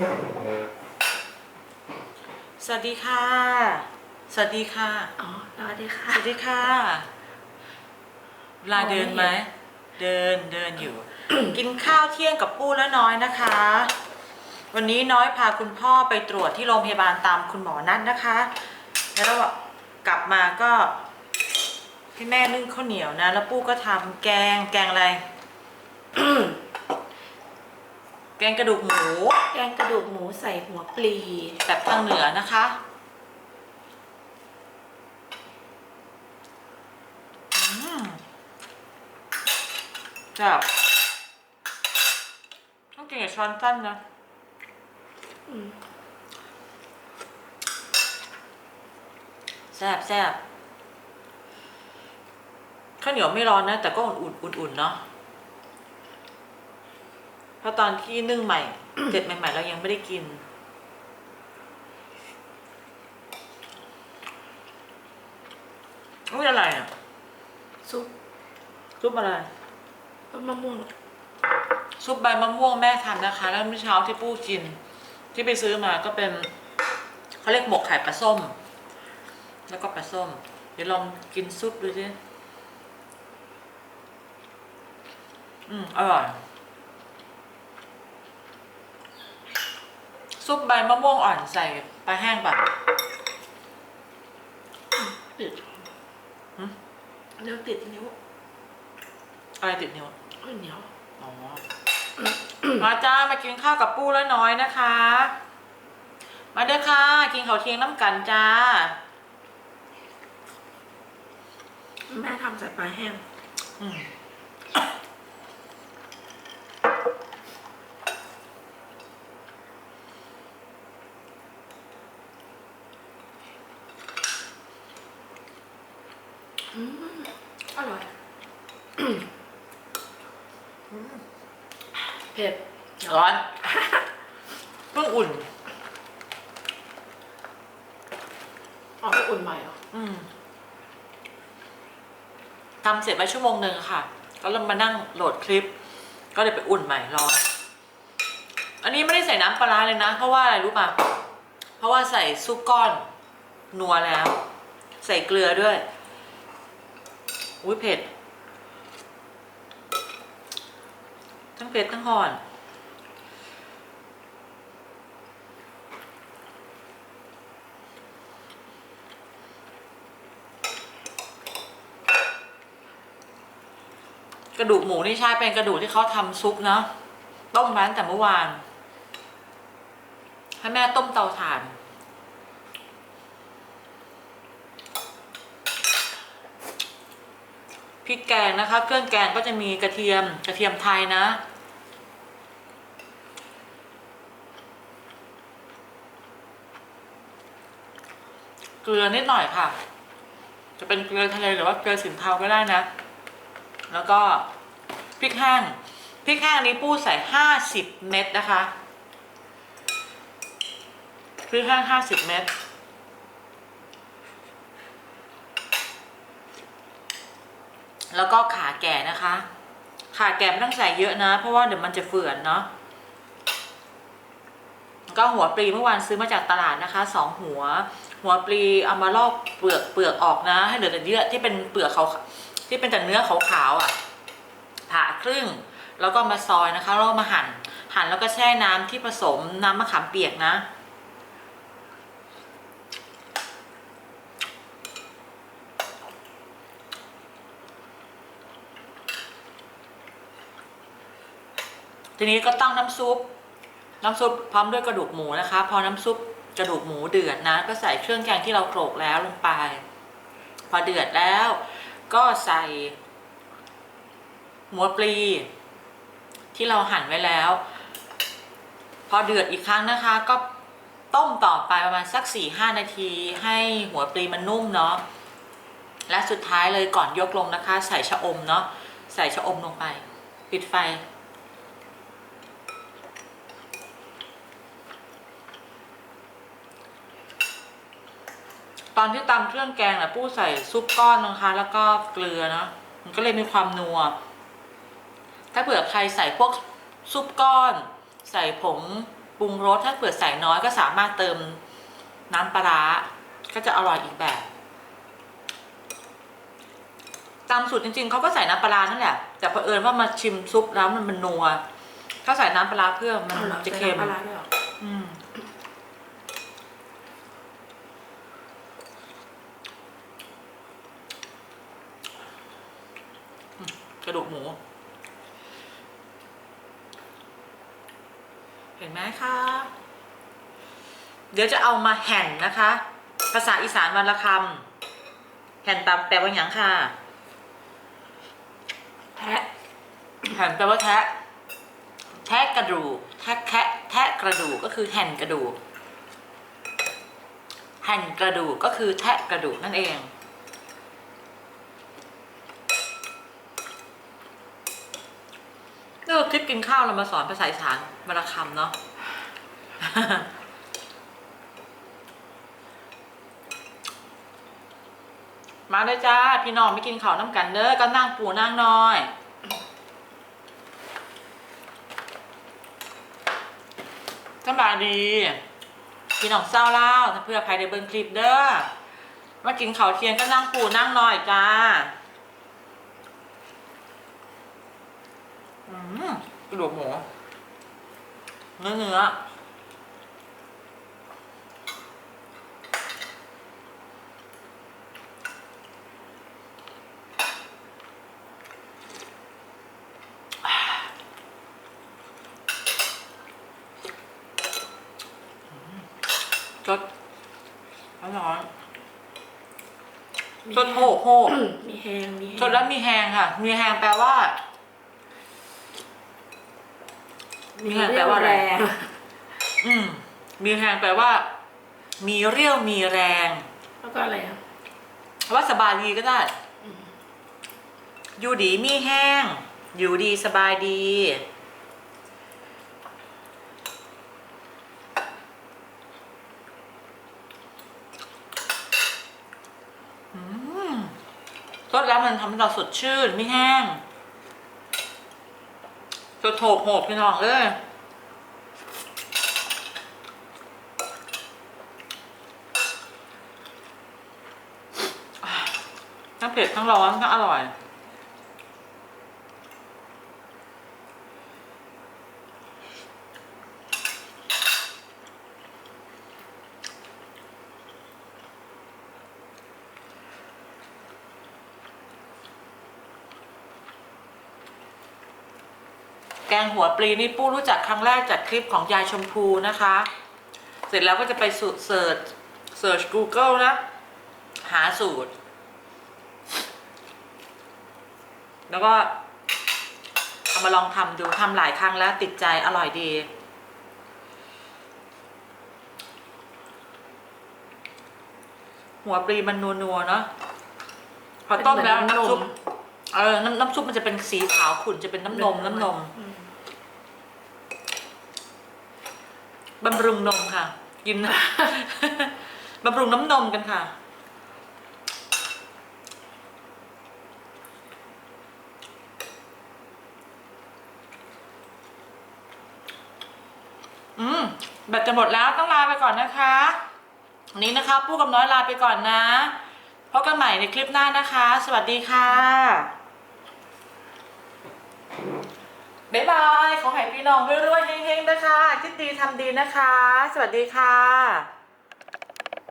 สวัสดีค่ะ สวัสดีค่ะ อ๋อสวัสดีค่ะ สวัสดีค่ะเวลาเดินไหม เดินเดินอยู่ กินข้าวเที่ยงกับปู้แล้วน้อยนะคะ วันนี้น้อยพาคุณพ่อไปตรวจที่โรงพยาบาลตามคุณหมอนัดนะคะ แล้วกลับมาก็ให้แม่นึ่งข้าวเหนียวนะ แล้วปู้ก็ทำแกงแกงอะไร แกงกระดูกหมู แกงกระดูกหมูใส่หัวปลีแบบทางเหนือนะคะอืมแบบต้องกินกับช้อนสั้นนะอืมแซ่บแซ่บข้าวเหนียวไม่ร้อนนะ แต่ก็อุ่นๆอุ่นๆเนาะ เพราะตอนที่นึ่งใหม่ เจ็ดใหม่ๆเรายังไม่ได้กิน อุ้ยอะไรอะ ซุปซุปอะไร ต้นมะม่วงซุปใบมะม่วงแม่ทำนะคะ แล้วเมื่อเช้าที่ปู้กิน ที่ไปซื้อมาก็เป็นเขาเรียกหมกไข่ปลาส้ม แล้วก็ปลาส้ม เดี๋ยวลองกินซุปดูสิอืมอร่อย ซุปใบมะม่วงอ่อนใส่ปลาแห้งแบบติดหืมเดี๋ยวติดนิ้วอะไรติดนิ้วข้าวเหนียวอ๋อมาจ้ามากินข้าวกับปูแล้วน้อยนะคะ มาเด้อค่ะ กินข้าวเที่ยงน้ำกันจ้า แม่ทำใส่ปลาแห้ง อืมอร่อยเผ็ดร้อนเพิ่งอุ่นออกไปอุ่นใหม่เหรออืมทำเสร็จไปชั่วโมงหนึ่งค่ะก็เริ่มมานั่งโหลดคลิป ก็เลยไปอุ่นใหม่ร้อน อันนี้ไม่ได้ใส่น้ำปลาร้าเลยนะ เพราะว่าอะไรรู้ป่ะ เพราะว่าใส่ซุปก้อน นัวแล้ว ใส่เกลือด้วย อุ้ยเผ็ด ทั้งเผ็ดทั้งห่อนกระดูกหมูนี่ใช่เป็นกระดูกที่เขาทำซุปเนาะต้มร้านแต่เมื่อวานให้แม่ต้มเตาถ่าน พริกแกงนะคะ เครื่องแกงก็จะมีกระเทียมกระเทียมไทยนะ เกลือนิดหน่อยค่ะ จะเป็นเกลือทะเลหรือว่าเกลือสินเทาก็ได้นะ แล้วก็พริกแห้งพริกแห้งนี้ปู้ใส่ห้าสิบเม็ดนะคะพริกแห้งห้าสิบเม็ดแล้วก็ขาแก่นะคะ ขาแก่ไม่ต้องใส่เยอะนะ เพราะว่าเดี๋ยวมันจะเฟื่อนเนาะ ก็หัวปลีเมื่อวานซื้อมาจากตลาดนะคะสองหัว หัวปลีเอามาลอกเปลือกเปลือกออกนะ ให้เหลือแต่เยื่อที่เป็นเปลือกเขาที่เป็นแต่เนื้อขาวๆอะผ่าครึ่งแล้วก็มาซอยนะคะแล้วมาหั่น หั่นแล้วก็แช่น้ำที่ผสมน้ำมะขามเปียกนะ ทีนี้ก็ตั้งน้ำซุป น้ำซุปพร้อมด้วยกระดูกหมูนะคะ พอน้ำซุปกระดูกหมูเดือดนะ ก็ใส่เครื่องแกงที่เราโขลกแล้วลงไป พอเดือดแล้ว ก็ใส่ หัวปลี ที่เราหั่นไว้แล้ว พอเดือดอีกครั้งนะคะ ก็ต้มต่อไปประมาณสัก4ี่ห้านาที ให้หัวปลีมันนุ่มเนาะและสุดท้ายเลยก่อนยกลงนะคะ ใส่ชะอมเนาะใส่ชะอมลงไป ปิดไฟ อนที่ตำเครื่องแกงน่ะปู้ใส่ซุปก้อนนะคะ แล้วก็เกลือเนาะมันก็เลยมีความนัว ถ้าเผื่อใครใส่พวกซุปก้อน ใส่ผงปรุงรสถ้าเปิดใส่น้อยก็สามารถเติมน้ำปลาร้าก็จะอร่อยอีกแบบตามสูตรจริงๆเขาก็ใส่น้ำปลาร้านั่นแหละ แต่เผอิญว่ามาชิมซุปแล้วมันมันนัว ถ้าใส่น้ำปลาร้าเพื่อมันเอาเหรอจะเค็มใส่น้ำปลาร้าด้วยเหรอ อืมอืมก ระดูกหมู เห็นไหมคะ เดี๋ยวจะเอามาแห่นนะคะ ภาษาอีสานวันละคำแห่นตามแปลว่าอย่างค่ะแทะแห่นแปลว่าแทะแทะกระดูกแทะแคะแทะกระดูกก็คือแห่นกระดูกแห่นกระดูกก็คือแทะกระดูกนั่นเอง เออคลิปกินข้าวเรามาสอนภาษาอีสานวันละคำเนาะมาเลยจ้า พี่น้องไม่กินข้าวน้ำกันเด้อก็นั่งปูนั่งน้อย สบายดี พี่น้องเศร้าเล่าถ้าเพื่อใครได้เบิ่งคลิปเด้อมากินข้าวเทียงก็นั่งปูนั่งน้อยจ้า อืม กระดูกหมูเนื้อเนื้อจดอร่อยจดโหกโหกมีแฮงมีแฮงจดแล้วมีแฮงค่ะ มีแฮงแปลว่า มีแฮงแปลว่าอะไรแรง อืม มีแรงแปลว่า มีเรี่ยวมีแรง แล้วก็อะไรอะว่าสบายดีก็ได้ อยู่ดีมีแห้ง อยู่ดีสบายดี อืมรสแล้วมันทำให้เราสดชื่นไม่แห้ง สดโถกโหบพี่น้องเอ้ยทั้งเผ็ดทั้งร้อนทั้งอร่อย แกงหัวปลีนี่ปู้รู้จักครั้งแรกจากคลิปของยายชมพูนะคะ เสร็จแล้วก็จะไปสูตรเสิร์ชเสิร์ช Google นะ หาสูตร แล้วก็เอามาลองทำดูทำหลายครั้งแล้วติดใจอร่อยดีหัวปลีมันนัวๆเนาะพอต้มแล้วน้ำซุปเออน้ำน้ำซุปมันจะเป็นสีขาวขุ่นจะเป็นน้ำนมน้ำนม อื บำรุงนมค่ะ กิน บำรุงน้ำนมกันค่ะ อืมแบตจะหมดแล้วต้องลาไปก่อนนะคะวันนี้นะคะปู้กับน้อยลาไปก่อนนะพบกันใหม่ในคลิปหน้านะคะ สวัสดีค่ะ บ๊ายบายขอให้พี่น้องรวยๆเฮงๆนะคะคิดดีทำดีนะคะ สวัสดีค่ะ